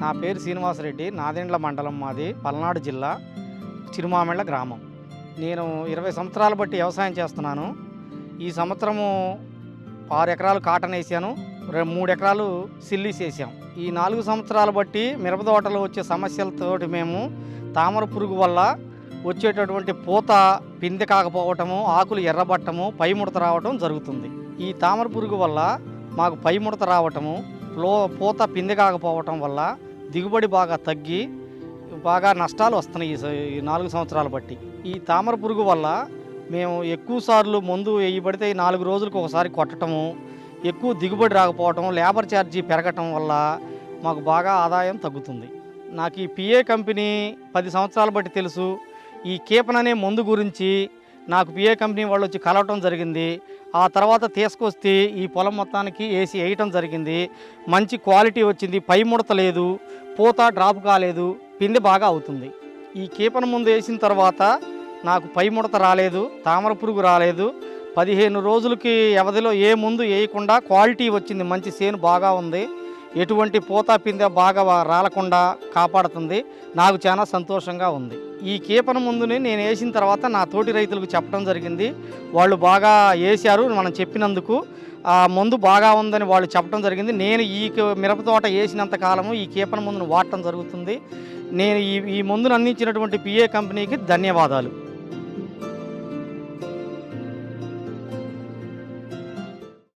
నా పేరు శ్రీనివాసరెడ్డి నాదెండ్ల మండలం మాది పల్నాడు జిల్లా చిరుమామిళ్ళ గ్రామం. నేను ఇరవై సంవత్సరాలు బట్టి వ్యవసాయం చేస్తున్నాను. ఈ సంవత్సరము ఆరు ఎకరాలు కాటన్ వేసాను మూడు ఎకరాలు సిల్లీస్ వేసాం ఈ నాలుగు సంవత్సరాలు బట్టి మిరప తోటలో వచ్చే సమస్యలతోటి మేము తామర పురుగు వల్ల వచ్చేటటువంటి పూత పిందె కాకపోవటము ఆకులు ఎర్రబట్టము పై ముడత రావటం జరుగుతుంది. ఈ తామర పురుగు వల్ల మాకు పై ముడత రావటము లో పూత పిందె కాకపోవటం వల్ల దిగుబడి బాగా తగ్గి బాగా నష్టాలు వస్తున్నాయి ఈ స- ఈ నాలుగు సంవత్సరాలు బట్టి. ఈ తామర పురుగు వల్ల మేము ఎక్కువ సార్లు మందు వేయబడితే నాలుగు రోజులకు ఒకసారి కొట్టటము ఎక్కువ దిగుబడి రాకపోవటం లేబర్ ఛార్జీ పెరగటం వల్ల మాకు బాగా ఆదాయం తగ్గుతుంది. నాకు ఈ పిఏ కంపెనీ పది సంవత్సరాలు బట్టి తెలుసు. ఈ కీపన్ అనే మందు గురించి నాకు పిఏ కంపెనీ వాళ్ళు వచ్చి కలవటం జరిగింది. ఆ తర్వాత తీసుకొస్తే ఈ పొలం మొత్తానికి వేసి వేయటం జరిగింది. మంచి క్వాలిటీ వచ్చింది. పై ముడత లేదు. పూత డ్రాప్ కాలేదు. పిండి బాగా అవుతుంది. ఈ కీపన ముందు వేసిన తర్వాత నాకు పై ముడత రాలేదు. తామర పురుగు రాలేదు. పదిహేను రోజులకి వ్యవధిలో ఏ ముందు వేయకుండా క్వాలిటీ వచ్చింది. మంచి సేను బాగా ఉంది. ఎటువంటి పూత పిందె బాగా రాలకుండా కాపాడుతుంది. నాకు చాలా సంతోషంగా ఉంది. ఈ కీపన ముందుని నేను వేసిన తర్వాత నా తోటి రైతులకు చెప్పడం జరిగింది. వాళ్ళు బాగా వేశారు. మనం చెప్పినందుకు ఆ మందు బాగా ఉందని వాళ్ళు చెప్పడం జరిగింది. నేను ఈ మిరపతోట మిరప తోట వేసినంత కాలము ఈ కీపన మందును వాడటం జరుగుతుంది. నేను ఈ ఈ మందును అందించినటువంటి పిఏ కంపెనీకి ధన్యవాదాలు.